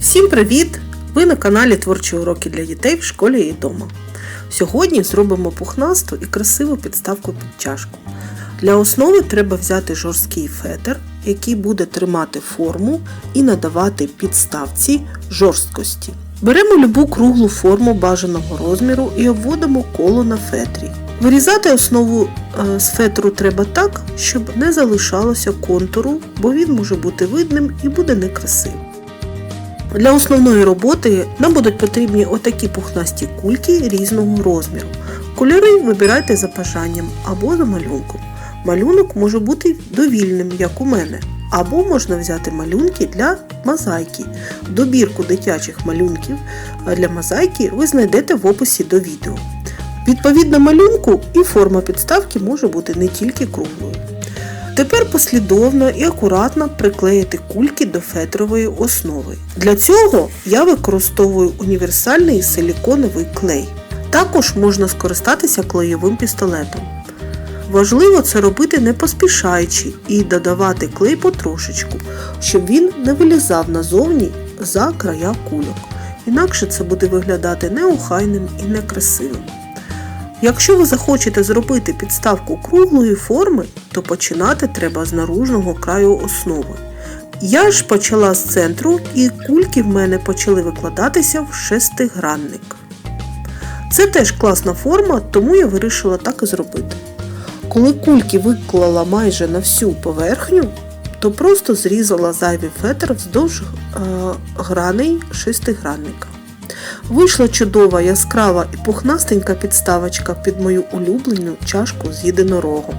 Всім привіт! Ви на каналі Творчі уроки для дітей в школі і вдома. Сьогодні зробимо пухнасту і красиву підставку під чашку. Для основи треба взяти жорсткий фетр, який буде тримати форму і надавати підставці жорсткості. Беремо любу круглу форму бажаного розміру і обводимо коло на фетрі. Вирізати основу е, з фетру треба так, щоб не залишалося контуру, бо він може бути видним і буде некрасивим. Для основної роботи нам будуть потрібні отакі пухнасті кульки різного розміру. Кольори вибирайте за бажанням або за малюнком. Малюнок може бути довільним, як у мене, або можна взяти малюнки для мозаїки. Добірку дитячих малюнків для мозаїки ви знайдете в описі до відео. Відповідно малюнку і форма підставки може бути не тільки круглою. Тепер послідовно і акуратно приклеїти кульки до фетрової основи. Для цього я використовую універсальний силіконовий клей. Також можна скористатися клеєвим пістолетом. Важливо це робити не поспішаючи і додавати клей потрошечку, щоб він не вилізав назовні за края кульок. Інакше це буде виглядати неохайним і некрасивим. Якщо ви захочете зробити підставку круглої форми, то починати треба з наружного краю основи. Я ж почала з центру і кульки в мене почали викладатися в шестигранник. Це теж класна форма, тому я вирішила так і зробити. Коли кульки виклала майже на всю поверхню, то просто зрізала зайвий фетр вздовж е, граней шестигранника. Вийшла чудова, яскрава і пухнастенька підставочка під мою улюблену чашку з єдинорогом.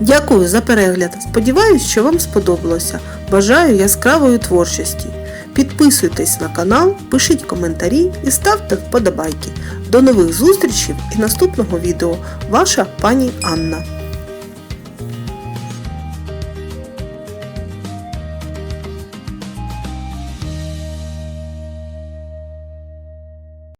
Дякую за перегляд. Сподіваюсь, що вам сподобалося. Бажаю яскравої творчості. Підписуйтесь на канал, пишіть коментарі і ставте вподобайки. До нових зустрічей і наступного відео. Ваша пані Анна.